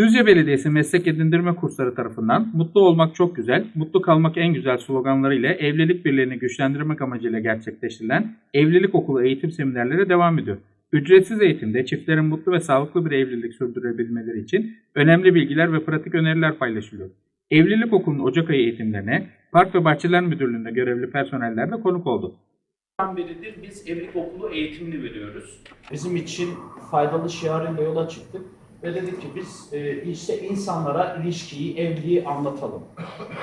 Düzce Belediyesi Meslek Edindirme Kursları tarafından Mutlu Olmak Çok Güzel, Mutlu Kalmak En Güzel sloganları ile evlilik birliğini güçlendirmek amacıyla gerçekleştirilen Evlilik Okulu eğitim seminerleri devam ediyor. Ücretsiz eğitimde çiftlerin mutlu ve sağlıklı bir evlilik sürdürebilmeleri için önemli bilgiler ve pratik öneriler paylaşılıyor. Evlilik Okulu'nun Ocak ayı eğitimlerine Park ve Bahçeler Müdürlüğü'nde görevli personeller de konuk oldu. Beridir biz evlilik okulu eğitimini veriyoruz. bizim için faydalı şiarıyla yola çıktık ve dedik ki biz e, işte insanlara ilişkiyi, evliliği anlatalım.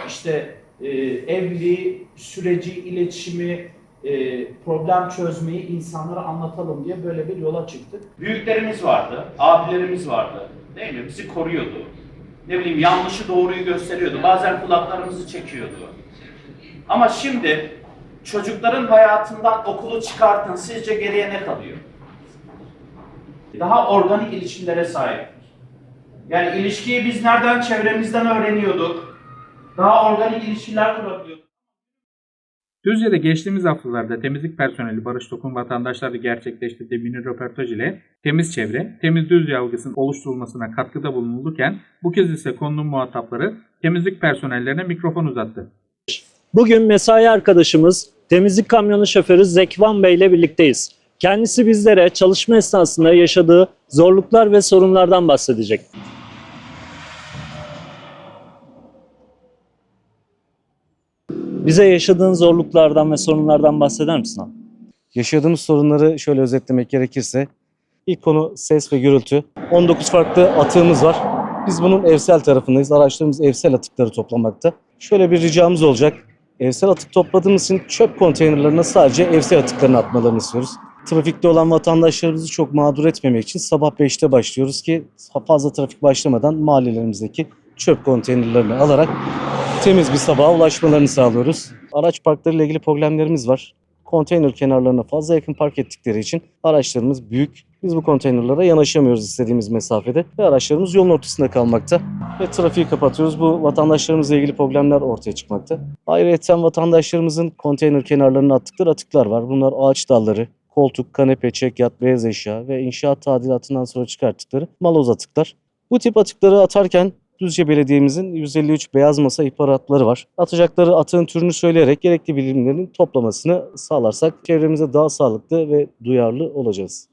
İşte e, evliliği, süreci, iletişimi, e, problem çözmeyi insanlara anlatalım diye böyle bir yola çıktık. Büyüklerimiz vardı, abilerimiz vardı. Değil mi? Bizi koruyordu. Ne bileyim yanlışı doğruyu gösteriyordu. Bazen kulaklarımızı çekiyordu. Ama şimdi çocukların hayatından okulu çıkartın. Sizce geriye ne kalıyor? Daha organik ilişkilere sahip. Yani ilişkiyi biz nereden çevremizden öğreniyorduk. Daha organik ilişkiler kurabiliyorduk. Düzce'de geçtiğimiz haftalarda temizlik personeli Barış Tokun vatandaşlarla gerçekleştirdiği mini röportaj ile temiz çevre, temiz Düzce algısının oluşturulmasına katkıda bulunulurken bu kez ise konunun muhatapları temizlik personellerine mikrofon uzattı. Bugün mesai arkadaşımız temizlik kamyonu şoförü Zekvan Bey ile birlikteyiz. Kendisi bizlere çalışma esnasında yaşadığı zorluklar ve sorunlardan bahsedecek. Bize yaşadığın zorluklardan ve sorunlardan bahseder misin abi? Yaşadığımız sorunları şöyle özetlemek gerekirse ilk konu ses ve gürültü. 19 farklı atığımız var. Biz bunun evsel tarafındayız. Araçlarımız evsel atıkları toplamakta. Şöyle bir ricamız olacak. Evsel atık topladığımız için çöp konteynerlarına sadece evsel atıklarını atmalarını istiyoruz. Trafikte olan vatandaşlarımızı çok mağdur etmemek için sabah 5'te başlıyoruz ki fazla trafik başlamadan mahallelerimizdeki çöp konteynerlerini alarak temiz bir sabaha ulaşmalarını sağlıyoruz. Araç parklarıyla ilgili problemlerimiz var konteyner kenarlarına fazla yakın park ettikleri için araçlarımız büyük. Biz bu konteynerlara yanaşamıyoruz istediğimiz mesafede ve araçlarımız yolun ortasında kalmakta ve trafiği kapatıyoruz. Bu vatandaşlarımızla ilgili problemler ortaya çıkmakta. Ayrıca vatandaşlarımızın konteyner kenarlarına attıkları atıklar var. Bunlar ağaç dalları, koltuk, kanepe, çekyat, beyaz eşya ve inşaat tadilatından sonra çıkarttıkları maloz atıklar. Bu tip atıkları atarken Düzce Belediye'mizin 153 beyaz masa ihbaratları var. Atacakları atığın türünü söyleyerek gerekli bilimlerin toplamasını sağlarsak çevremize daha sağlıklı ve duyarlı olacağız.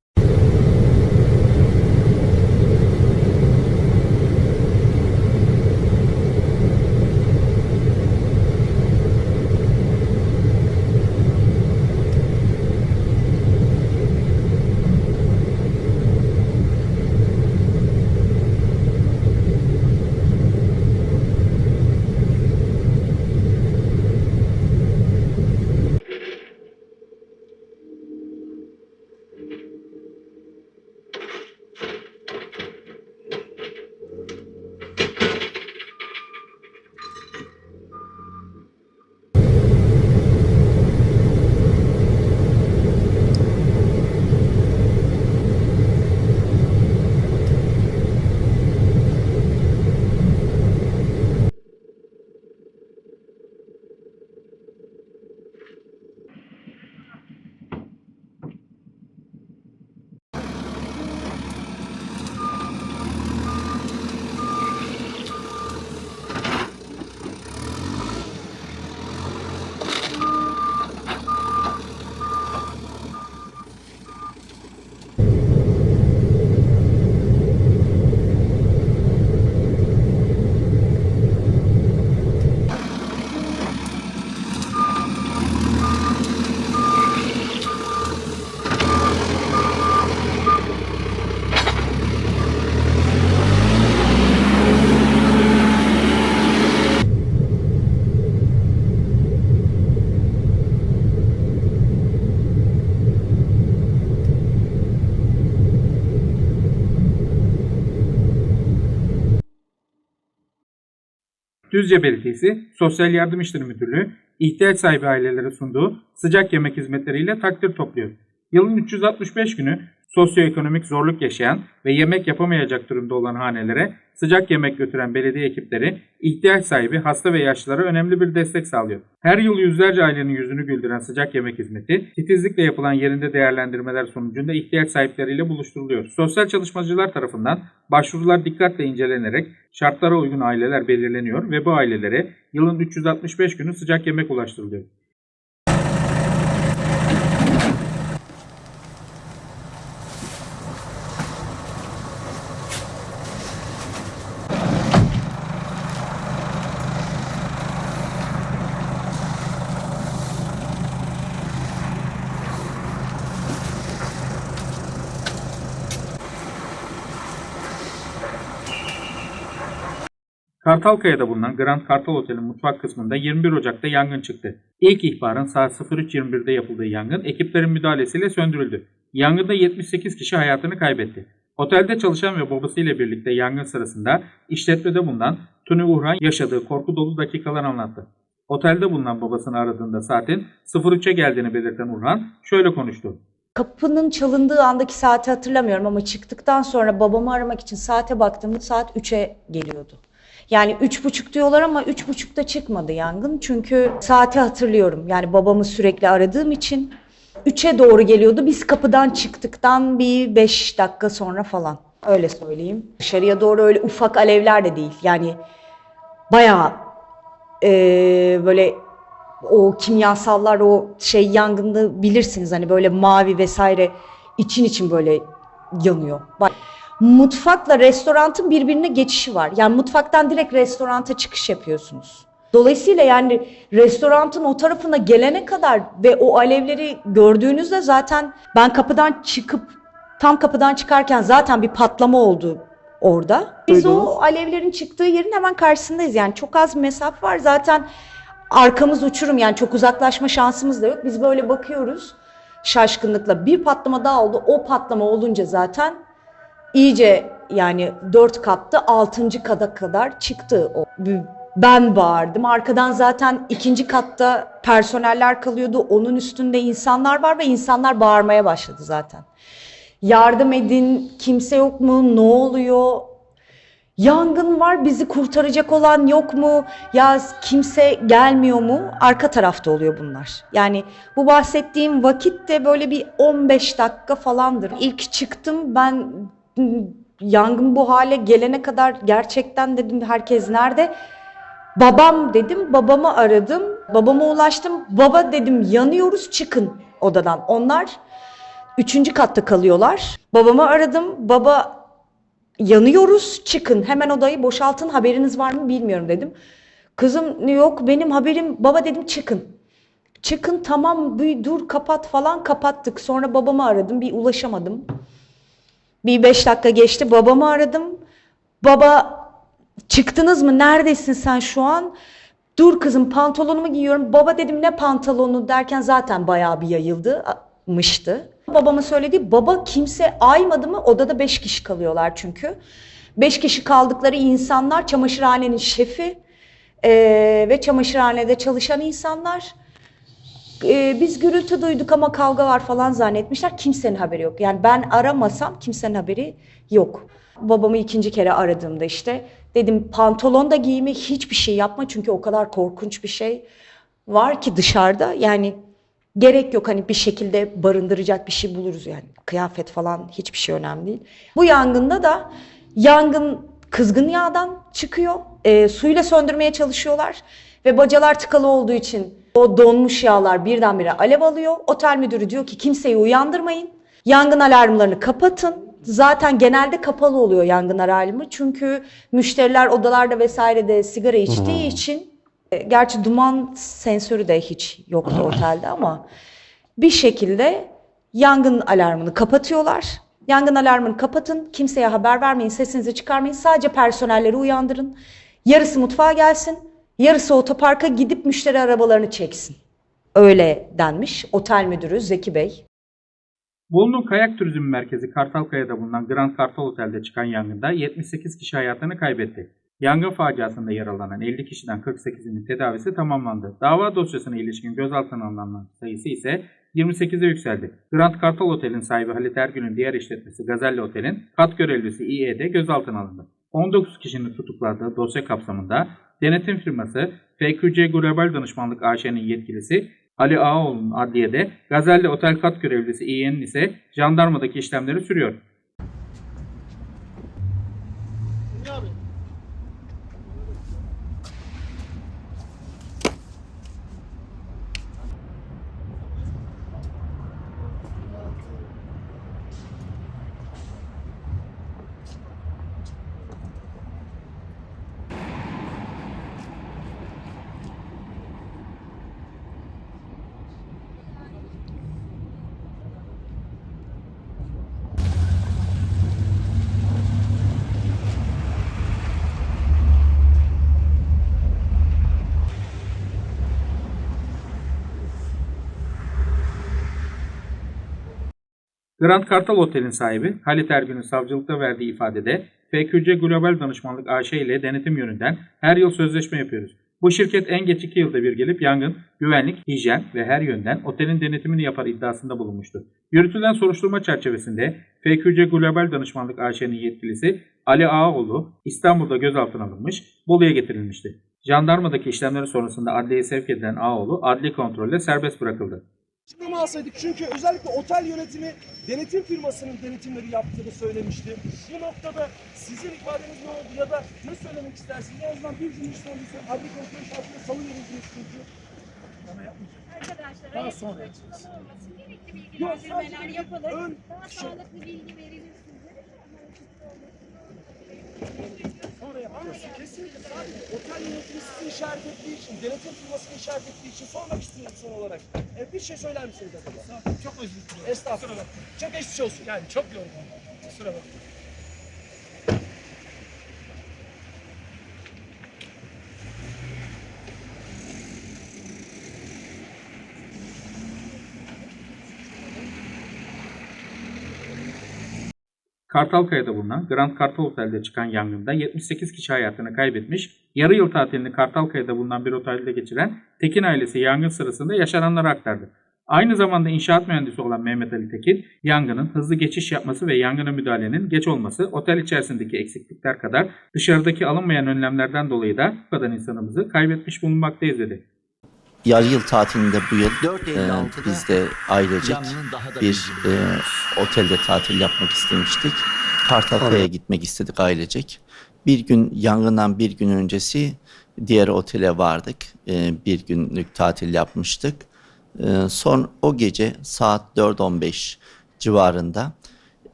Düzce Belediyesi Sosyal Yardım İşleri Müdürlüğü ihtiyaç sahibi ailelere sunduğu sıcak yemek hizmetleriyle takdir topluyor. Yılın 365 günü Sosyoekonomik zorluk yaşayan ve yemek yapamayacak durumda olan hanelere sıcak yemek götüren belediye ekipleri ihtiyaç sahibi hasta ve yaşlılara önemli bir destek sağlıyor. Her yıl yüzlerce ailenin yüzünü güldüren sıcak yemek hizmeti titizlikle yapılan yerinde değerlendirmeler sonucunda ihtiyaç sahipleriyle buluşturuluyor. Sosyal çalışmacılar tarafından başvurular dikkatle incelenerek şartlara uygun aileler belirleniyor ve bu ailelere yılın 365 günü sıcak yemek ulaştırılıyor. Kartalkaya'da bulunan Grand Kartal Otel'in mutfak kısmında 21 Ocak'ta yangın çıktı. İlk ihbarın saat 03.21'de yapıldığı yangın ekiplerin müdahalesiyle söndürüldü. Yangında 78 kişi hayatını kaybetti. Otelde çalışan ve babasıyla birlikte yangın sırasında işletmede bulunan Tuni Uhran yaşadığı korku dolu dakikalar anlattı. Otelde bulunan babasını aradığında saatin 03'e geldiğini belirten Urhan şöyle konuştu. Kapının çalındığı andaki saati hatırlamıyorum ama çıktıktan sonra babamı aramak için saate baktığımda saat 3'e geliyordu. Yani üç buçuk diyorlar ama üç buçukta çıkmadı yangın. Çünkü saati hatırlıyorum. Yani babamı sürekli aradığım için 3'e doğru geliyordu. Biz kapıdan çıktıktan bir 5 dakika sonra falan. Öyle söyleyeyim. Dışarıya doğru öyle ufak alevler de değil. Yani bayağı eee, böyle o kimyasallar o şey yangında bilirsiniz hani böyle mavi vesaire için için böyle yanıyor. Mutfakla restorantın birbirine geçişi var. Yani mutfaktan direkt restoranta çıkış yapıyorsunuz. Dolayısıyla yani restorantın o tarafına gelene kadar ve o alevleri gördüğünüzde zaten ben kapıdan çıkıp tam kapıdan çıkarken zaten bir patlama oldu orada. Biz o alevlerin çıktığı yerin hemen karşısındayız. Yani çok az bir mesafe var. Zaten arkamız uçurum yani çok uzaklaşma şansımız da yok. Biz böyle bakıyoruz şaşkınlıkla. Bir patlama daha oldu. O patlama olunca zaten iyice yani dört kattı altıncı kata kadar çıktı o. Ben bağırdım. Arkadan zaten ikinci katta personeller kalıyordu. Onun üstünde insanlar var ve insanlar bağırmaya başladı zaten. Yardım edin, kimse yok mu, ne oluyor? Yangın var, bizi kurtaracak olan yok mu? Ya kimse gelmiyor mu? Arka tarafta oluyor bunlar. Yani bu bahsettiğim vakit de böyle bir 15 dakika falandır. İlk çıktım ben yangın bu hale gelene kadar gerçekten dedim herkes nerede? Babam dedim, babamı aradım. Babama ulaştım. Baba dedim yanıyoruz çıkın odadan. Onlar üçüncü katta kalıyorlar. Babamı aradım. Baba yanıyoruz çıkın hemen odayı boşaltın haberiniz var mı bilmiyorum dedim. Kızım yok benim haberim baba dedim çıkın. Çıkın tamam bir dur kapat falan kapattık. Sonra babamı aradım bir ulaşamadım. Bir beş dakika geçti babamı aradım. Baba çıktınız mı neredesin sen şu an? Dur kızım pantolonumu giyiyorum. Baba dedim ne pantolonu derken zaten bayağı bir yayılmıştı. Babamın söylediği baba kimse aymadı mı odada beş kişi kalıyorlar çünkü. Beş kişi kaldıkları insanlar çamaşırhanenin şefi eee, ve çamaşırhanede çalışan insanlar. Eee, biz gürültü duyduk ama kavga var falan zannetmişler. Kimsenin haberi yok. Yani ben aramasam kimsenin haberi yok. Babamı ikinci kere aradığımda işte dedim pantolon da giyme hiçbir şey yapma çünkü o kadar korkunç bir şey var ki dışarıda. Yani Gerek yok hani bir şekilde barındıracak bir şey buluruz yani. Kıyafet falan hiçbir şey önemli değil. Bu yangında da yangın kızgın yağdan çıkıyor. E, suyla söndürmeye çalışıyorlar. Ve bacalar tıkalı olduğu için o donmuş yağlar birdenbire alev alıyor. Otel müdürü diyor ki kimseyi uyandırmayın. Yangın alarmlarını kapatın. Zaten genelde kapalı oluyor yangın alarmı. Çünkü müşteriler odalarda vesairede sigara içtiği için e, Gerçi duman sensörü de hiç yoktu otelde ama bir şekilde yangın alarmını kapatıyorlar. Yangın alarmını kapatın, kimseye haber vermeyin, sesinizi çıkarmayın. Sadece personelleri uyandırın. Yarısı mutfağa gelsin, yarısı otoparka gidip müşteri arabalarını çeksin. Öyle denmiş otel müdürü Zeki Bey. Bulunduğum kayak turizmi merkezi Kartalkaya'da bulunan Grand Kartal Otel'de çıkan yangında 78 kişi hayatını kaybetti. Yangın faciasında yaralanan 50 kişiden 48'inin tedavisi tamamlandı. Dava dosyasına ilişkin gözaltına alınanların sayısı ise 28'e yükseldi. Grand Kartal Otel'in sahibi Halit Ergün'ün diğer işletmesi Gazelli Otel'in kat görevlisi İE'de gözaltına alındı. 19 kişinin tutukladığı dosya kapsamında denetim firması FQC Global Danışmanlık AŞ'nin yetkilisi Ali Ağaoğlu'nun adliyede, Gazelli Otel kat görevlisi İE'nin ise jandarmadaki işlemleri sürüyor. Grand Kartal Otel'in sahibi Halit Ergün'ün savcılıkta verdiği ifadede FQC Global Danışmanlık AŞ ile denetim yönünden her yıl sözleşme yapıyoruz. Bu şirket en geç 2 yılda bir gelip yangın, güvenlik, hijyen ve her yönden otelin denetimini yapar iddiasında bulunmuştu. Yürütülen soruşturma çerçevesinde FQC Global Danışmanlık AŞ'nin yetkilisi Ali Ağaoğlu İstanbul'da gözaltına alınmış, Bolu'ya getirilmişti. Jandarmadaki işlemleri sonrasında adliyeye sevk edilen Ağaoğlu adli kontrolle serbest bırakıldı. Açıklama alsaydık çünkü özellikle otel yönetimi denetim firmasının denetimleri yaptığını söylemişti. Bu noktada sizin ifadeniz ne oldu ya da ne söylemek istersiniz? En azından bir cümle sonrası adli kontrol şartıyla salı verildiniz çünkü. Arkadaşlar, Daha sonra açıklama olmasın, gerekli Yok, bilgilendirmeler yapılır. ön- Daha şey- sağlıklı bilgi verilir. Sonra. Kesinlikle sadece otel yönetimi sizi işaret ettiği için, denetim firmasını işaret ettiği için sormak istiyorum son olarak. E, bir şey söyler misiniz acaba? Çok özür dilerim. Estağfurullah. Çok geçmiş olsun. Yani çok yorgun. Kusura bakmayın. Kartalkaya'da bulunan Grand Kartal Otel'de çıkan yangında 78 kişi hayatını kaybetmiş, yarı yıl tatilini Kartalkaya'da bulunan bir otelde geçiren Tekin ailesi yangın sırasında yaşananları aktardı. Aynı zamanda inşaat mühendisi olan Mehmet Ali Tekin, yangının hızlı geçiş yapması ve yangına müdahalenin geç olması, otel içerisindeki eksiklikler kadar dışarıdaki alınmayan önlemlerden dolayı da bu kadar insanımızı kaybetmiş bulunmaktayız dedi. Yarı yıl tatilinde bu yıl e, 4.56'da biz de ailecek bir e, otelde tatil yapmak istemiştik. Kartalkaya'ya gitmek istedik ailecek. Bir gün yangından bir gün öncesi diğer otele vardık. E, bir günlük tatil yapmıştık. E, son o gece saat 4.15 civarında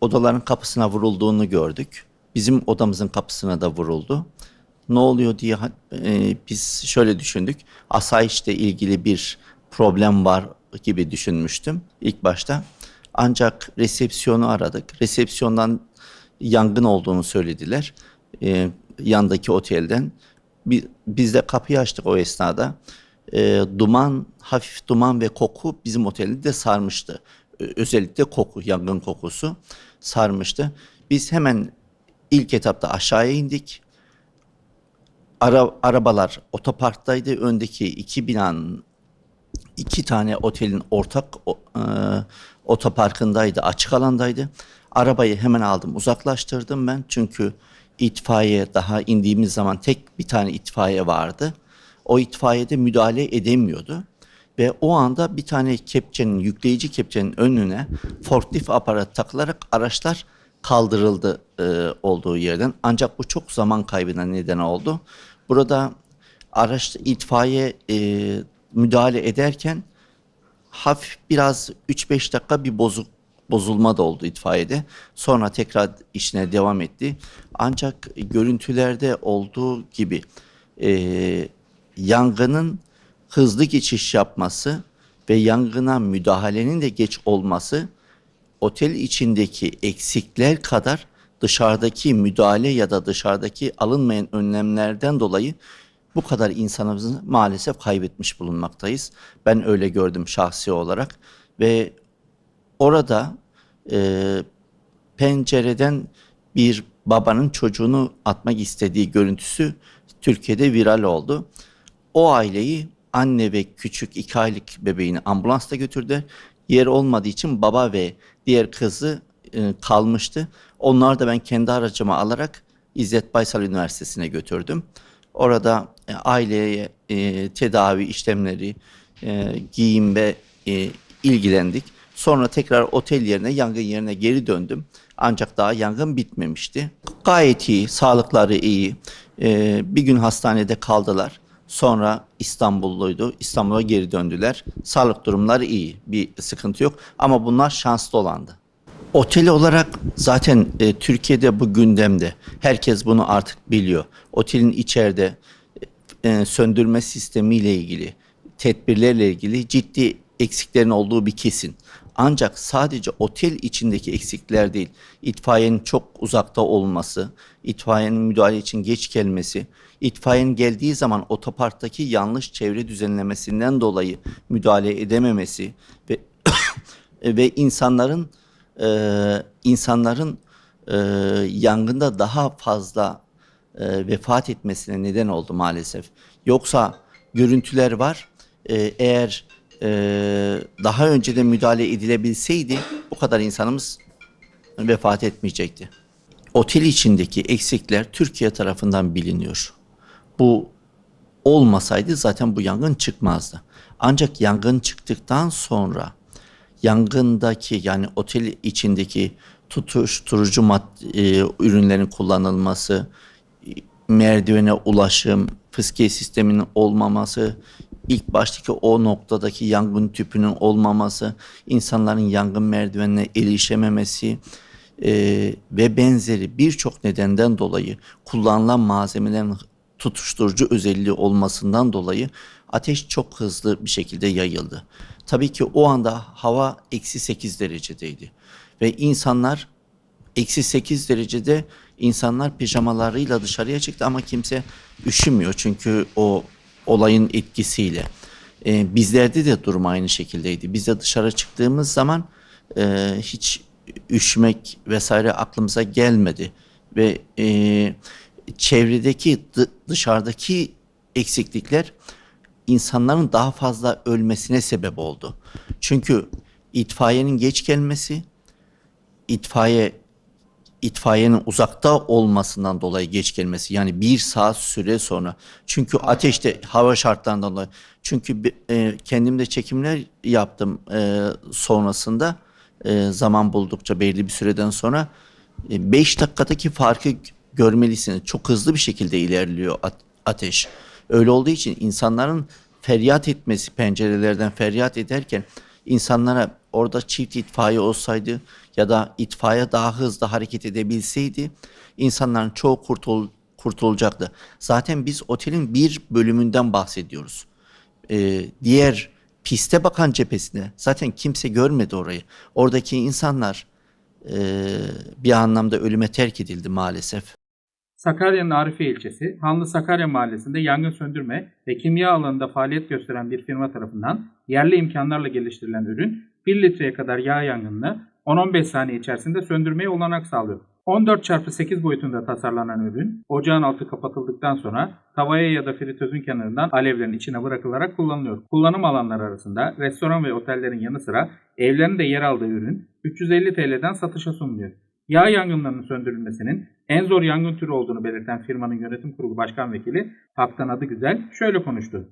odaların kapısına vurulduğunu gördük. Bizim odamızın kapısına da vuruldu. Ne oluyor diye e, biz şöyle düşündük. Asayişle ilgili bir problem var gibi düşünmüştüm ilk başta. Ancak resepsiyonu aradık. Resepsiyondan yangın olduğunu söylediler. E, yandaki otelden. Bi- Biz de kapıyı açtık o esnada. E, duman, hafif duman ve koku bizim oteli de sarmıştı. Ö- Özellikle koku, yangın kokusu sarmıştı. Biz hemen ilk etapta aşağıya indik. Ara, arabalar otoparktaydı. Öndeki iki binanın iki tane otelin ortak e, otoparkındaydı, açık alandaydı. Arabayı hemen aldım, uzaklaştırdım ben çünkü itfaiye daha indiğimiz zaman tek bir tane itfaiye vardı. O itfaiyede müdahale edemiyordu. Ve o anda bir tane kepçenin, yükleyici kepçenin önüne forklift aparat takılarak araçlar kaldırıldı e, olduğu yerden. Ancak bu çok zaman kaybına neden oldu. Burada araç itfaiye e, müdahale ederken hafif biraz 3-5 dakika bir bozuk bozulma da oldu itfaiyede. Sonra tekrar işine devam etti. Ancak görüntülerde olduğu gibi e, yangının hızlı geçiş yapması ve yangına müdahalenin de geç olması otel içindeki eksikler kadar dışarıdaki müdahale ya da dışarıdaki alınmayan önlemlerden dolayı bu kadar insanımızı maalesef kaybetmiş bulunmaktayız. Ben öyle gördüm şahsi olarak ve orada e, pencereden bir babanın çocuğunu atmak istediği görüntüsü Türkiye'de viral oldu. O aileyi anne ve küçük iki aylık bebeğini ambulansla götürdü. Yer olmadığı için baba ve diğer kızı e, kalmıştı. Onları da ben kendi aracıma alarak İzzet Baysal Üniversitesi'ne götürdüm. Orada e, aileye e, tedavi işlemleri, e, giyim ve e, ilgilendik. Sonra tekrar otel yerine, yangın yerine geri döndüm. Ancak daha yangın bitmemişti. Gayet iyi, sağlıkları iyi. E, bir gün hastanede kaldılar. Sonra İstanbulluydu. İstanbul'a geri döndüler. Sağlık durumları iyi. Bir sıkıntı yok. Ama bunlar şanslı olandı. Otel olarak zaten e, Türkiye'de bu gündemde. Herkes bunu artık biliyor. Otelin içeride e, söndürme sistemiyle ilgili, tedbirlerle ilgili ciddi eksiklerin olduğu bir kesin. Ancak sadece otel içindeki eksikler değil, itfaiyenin çok uzakta olması, itfaiyenin müdahale için geç gelmesi, itfaiyenin geldiği zaman otoparktaki yanlış çevre düzenlemesinden dolayı müdahale edememesi ve ve insanların e, insanların e, yangında daha fazla e, vefat etmesine neden oldu maalesef. Yoksa görüntüler var. E, eğer e, daha önceden müdahale edilebilseydi bu kadar insanımız vefat etmeyecekti. Otel içindeki eksikler Türkiye tarafından biliniyor. Bu olmasaydı zaten bu yangın çıkmazdı. Ancak yangın çıktıktan sonra yangındaki yani otel içindeki tutuşturucu mad- e, ürünlerin kullanılması, merdivene ulaşım, fıskiye sisteminin olmaması, ilk baştaki o noktadaki yangın tüpünün olmaması, insanların yangın merdivenine erişememesi e, ve benzeri birçok nedenden dolayı kullanılan malzemelerin tutuşturucu özelliği olmasından dolayı ateş çok hızlı bir şekilde yayıldı. Tabii ki o anda hava eksi 8 derecedeydi ve insanlar eksi 8 derecede insanlar pijamalarıyla dışarıya çıktı ama kimse üşümüyor çünkü o olayın etkisiyle. Ee, bizlerde de durum aynı şekildeydi. Biz de dışarı çıktığımız zaman e, hiç üşümek vesaire aklımıza gelmedi ve e, çevredeki dı- dışarıdaki eksiklikler insanların daha fazla ölmesine sebep oldu. Çünkü itfaiyenin geç gelmesi, itfaiye itfaiyenin uzakta olmasından dolayı geç gelmesi yani bir saat süre sonra. Çünkü ateşte hava şartlarından dolayı. Çünkü e, kendim de çekimler yaptım e, sonrasında e, zaman buldukça belli bir süreden sonra 5 dakikadaki farkı görmelisiniz. Çok hızlı bir şekilde ilerliyor at- ateş öyle olduğu için insanların feryat etmesi pencerelerden feryat ederken insanlara orada çift itfaiye olsaydı ya da itfaiye daha hızlı hareket edebilseydi insanların çoğu kurtul kurtulacaktı. Zaten biz otelin bir bölümünden bahsediyoruz. Ee, diğer piste bakan cephesinde zaten kimse görmedi orayı. Oradaki insanlar e, bir anlamda ölüme terk edildi maalesef. Sakarya'nın Arifiye ilçesi, Hanlı Sakarya mahallesinde yangın söndürme ve kimya alanında faaliyet gösteren bir firma tarafından yerli imkanlarla geliştirilen ürün 1 litreye kadar yağ yangınını 10-15 saniye içerisinde söndürmeye olanak sağlıyor. 14x8 boyutunda tasarlanan ürün, ocağın altı kapatıldıktan sonra tavaya ya da fritözün kenarından alevlerin içine bırakılarak kullanılıyor. Kullanım alanları arasında restoran ve otellerin yanı sıra evlerin de yer aldığı ürün 350 TL'den satışa sunuluyor. Yağ yangınlarının söndürülmesinin en zor yangın türü olduğunu belirten firmanın yönetim kurulu başkan vekili Haktan Adı Güzel şöyle konuştu.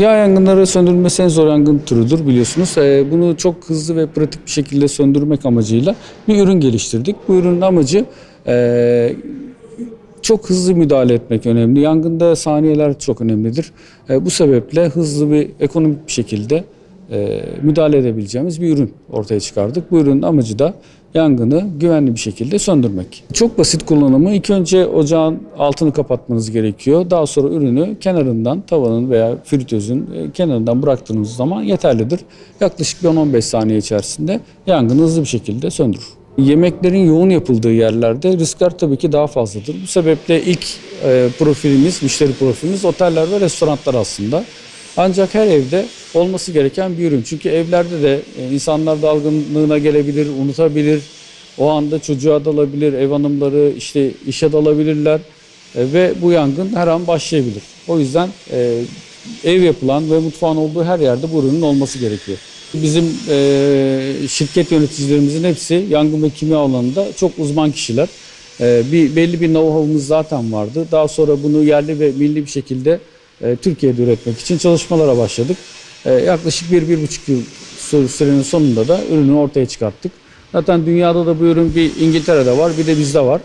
Yağ yangınları söndürülmesi en zor yangın türüdür biliyorsunuz. Ee, bunu çok hızlı ve pratik bir şekilde söndürmek amacıyla bir ürün geliştirdik. Bu ürünün amacı e, çok hızlı müdahale etmek önemli. Yangında saniyeler çok önemlidir. E, bu sebeple hızlı bir ekonomik bir şekilde e, müdahale edebileceğimiz bir ürün ortaya çıkardık. Bu ürünün amacı da yangını güvenli bir şekilde söndürmek. Çok basit kullanımı. İlk önce ocağın altını kapatmanız gerekiyor. Daha sonra ürünü kenarından tavanın veya fritözün e, kenarından bıraktığınız zaman yeterlidir. Yaklaşık bir 10-15 saniye içerisinde yangını hızlı bir şekilde söndürür. Yemeklerin yoğun yapıldığı yerlerde riskler tabii ki daha fazladır. Bu sebeple ilk e, profilimiz, müşteri profilimiz oteller ve restoranlar aslında. Ancak her evde olması gereken bir ürün. Çünkü evlerde de e, insanlar dalgınlığına gelebilir, unutabilir. O anda çocuğa dalabilir, ev hanımları işte işe dalabilirler. E, ve bu yangın her an başlayabilir. O yüzden e, ev yapılan ve mutfağın olduğu her yerde bu ürünün olması gerekiyor. Bizim şirket yöneticilerimizin hepsi yangın ve kimya alanında çok uzman kişiler. Bir belli bir know-how'umuz zaten vardı. Daha sonra bunu yerli ve milli bir şekilde e, Türkiye'de üretmek için çalışmalara başladık. E, yaklaşık bir, bir buçuk yıl sü- sürenin sonunda da ürünü ortaya çıkarttık. Zaten dünyada da bu ürün bir İngiltere'de var, bir de bizde var.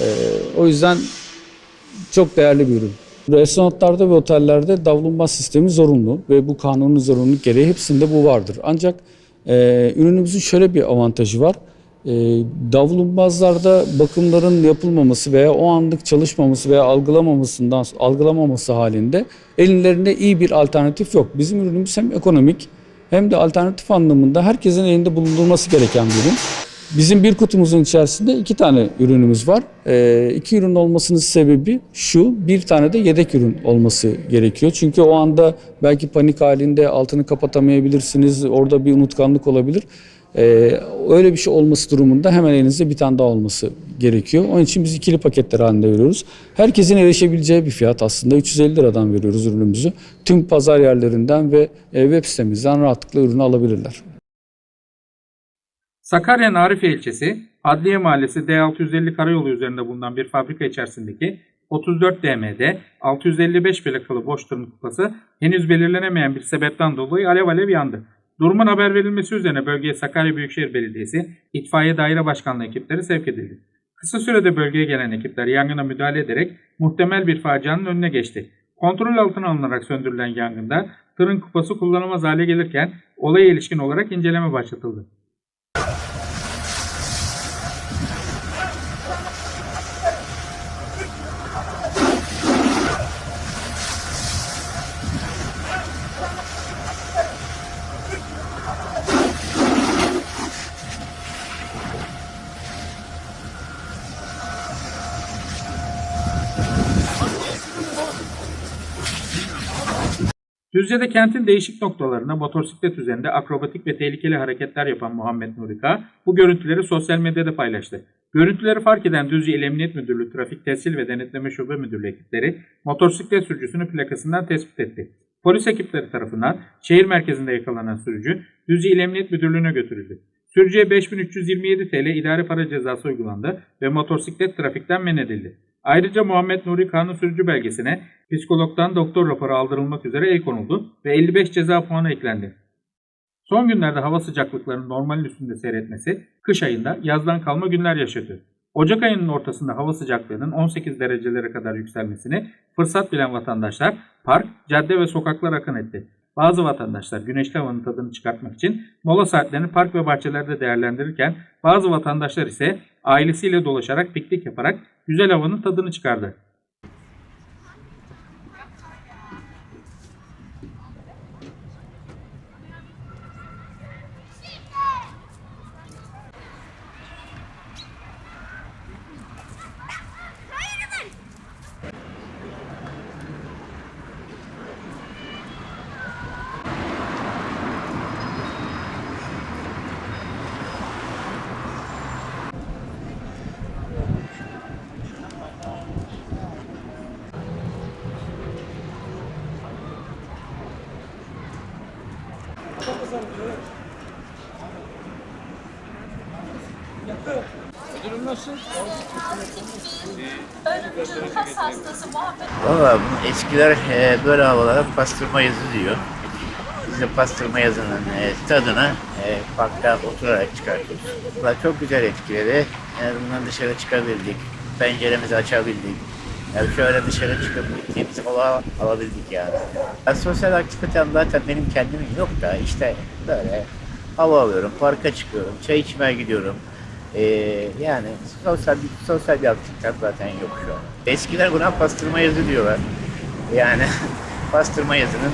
E, o yüzden çok değerli bir ürün. Restoranlarda ve otellerde davlumbaz sistemi zorunlu ve bu kanunun zorunluluk gereği hepsinde bu vardır. Ancak ürünümüzün şöyle bir avantajı var. E, davlumbazlarda bakımların yapılmaması veya o anlık çalışmaması veya algılamamasından algılamaması halinde ellerinde iyi bir alternatif yok. Bizim ürünümüz hem ekonomik hem de alternatif anlamında herkesin elinde bulundurması gereken bir ürün. Bizim bir kutumuzun içerisinde iki tane ürünümüz var. Ee, iki ürün olmasının sebebi şu, bir tane de yedek ürün olması gerekiyor. Çünkü o anda belki panik halinde altını kapatamayabilirsiniz, orada bir unutkanlık olabilir. Ee, öyle bir şey olması durumunda hemen elinizde bir tane daha olması gerekiyor. Onun için biz ikili paketler halinde veriyoruz. Herkesin erişebileceği bir fiyat aslında 350 liradan veriyoruz ürünümüzü. Tüm pazar yerlerinden ve e, web sitemizden rahatlıkla ürünü alabilirler. Sakarya Narife ilçesi, Adliye Mahallesi D650 karayolu üzerinde bulunan bir fabrika içerisindeki 34 DM'de 655 plakalı boş tırın kupası henüz belirlenemeyen bir sebepten dolayı alev alev yandı. Durumun haber verilmesi üzerine bölgeye Sakarya Büyükşehir Belediyesi İtfaiye Daire Başkanlığı ekipleri sevk edildi. Kısa sürede bölgeye gelen ekipler yangına müdahale ederek muhtemel bir facianın önüne geçti. Kontrol altına alınarak söndürülen yangında tırın kupası kullanılmaz hale gelirken olaya ilişkin olarak inceleme başlatıldı. Düzce'de kentin değişik noktalarında motosiklet üzerinde akrobatik ve tehlikeli hareketler yapan Muhammed Nurika bu görüntüleri sosyal medyada paylaştı. Görüntüleri fark eden Düzce İl Emniyet Müdürlüğü Trafik Tescil ve Denetleme Şube Müdürlüğü ekipleri motosiklet sürücüsünü plakasından tespit etti. Polis ekipleri tarafından şehir merkezinde yakalanan sürücü Düzce İl Emniyet Müdürlüğü'ne götürüldü. Sürücüye 5327 TL idari para cezası uygulandı ve motosiklet trafikten men edildi. Ayrıca Muhammed Nuri Kanun sürücü belgesine psikologdan doktor raporu aldırılmak üzere el konuldu ve 55 ceza puanı eklendi. Son günlerde hava sıcaklıklarının normalin üstünde seyretmesi kış ayında yazdan kalma günler yaşatıyor. Ocak ayının ortasında hava sıcaklığının 18 derecelere kadar yükselmesini fırsat bilen vatandaşlar park, cadde ve sokaklar akın etti. Bazı vatandaşlar güneşli havanın tadını çıkartmak için mola saatlerini park ve bahçelerde değerlendirirken bazı vatandaşlar ise ailesiyle dolaşarak piknik yaparak güzel havanın tadını çıkardı. Valla bu eskiler e, böyle havalara pastırma yazı diyor. Biz de pastırma yazının e, tadını e, parkta oturarak çıkartıyoruz. Valla çok güzel etkiledi. En azından dışarı çıkabildik. Penceremizi açabildik. Yani şöyle dışarı çıkıp gittiğimiz hava alabildik yani. Ya sosyal aktivitem zaten benim kendimin yok da işte böyle hava alıyorum, parka çıkıyorum, çay içmeye gidiyorum. Ee, yani sosyal bir, sosyal bir aktivitem zaten yok şu an. Eskiler buna pastırma yazı diyorlar. Yani pastırma yazının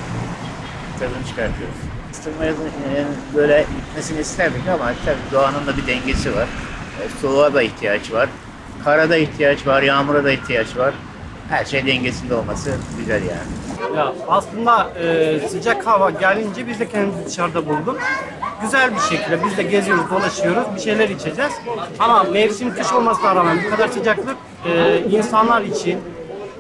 tadını çıkartıyoruz. Pastırma yazının e, böyle gitmesini isterdik ama tabii doğanın da bir dengesi var. E, soğuğa da ihtiyaç var. Karada ihtiyaç var, yağmura da ihtiyaç var. Her şey dengesinde olması güzel yani. Ya aslında e, sıcak hava gelince biz de kendimizi dışarıda bulduk. Güzel bir şekilde biz de geziyoruz, dolaşıyoruz, bir şeyler içeceğiz. Ama mevsim kış olmasına rağmen bu kadar sıcaklık e, insanlar için,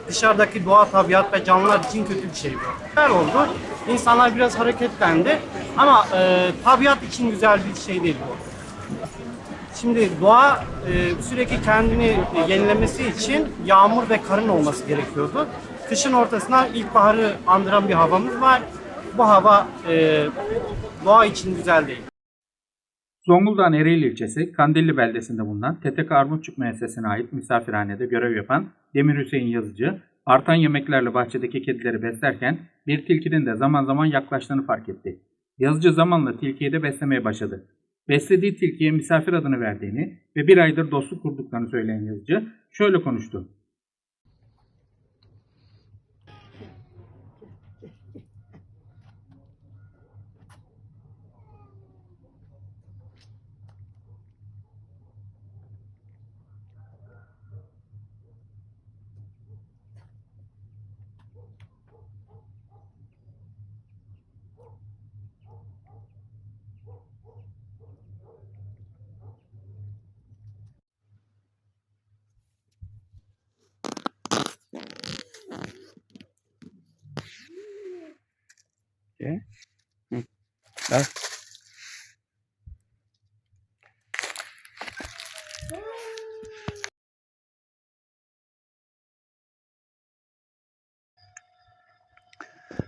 dışarıdaki doğa, tabiat ve canlılar için kötü bir şey. Güzel oldu. İnsanlar biraz hareketlendi. Ama e, tabiat için güzel bir şey değil bu. Şimdi doğa e, sürekli kendini e, yenilemesi için yağmur ve karın olması gerekiyordu. Kışın ortasına ilkbaharı andıran bir havamız var. Bu hava e, doğa için güzel değil. Zonguldak'ın Ereğli ilçesi Kandilli beldesinde bulunan TTK Armutçuk Müessesesi'ne ait misafirhanede görev yapan Demir Hüseyin Yazıcı, artan yemeklerle bahçedeki kedileri beslerken bir tilkinin de zaman zaman yaklaştığını fark etti. Yazıcı zamanla tilkiyi de beslemeye başladı. Beslediği tilkiye misafir adını verdiğini ve bir aydır dostluk kurduklarını söyleyen yazıcı şöyle konuştu.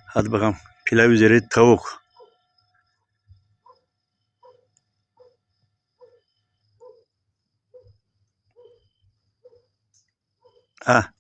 Hadi bakalım. Pilav üzeri tavuk. Ha.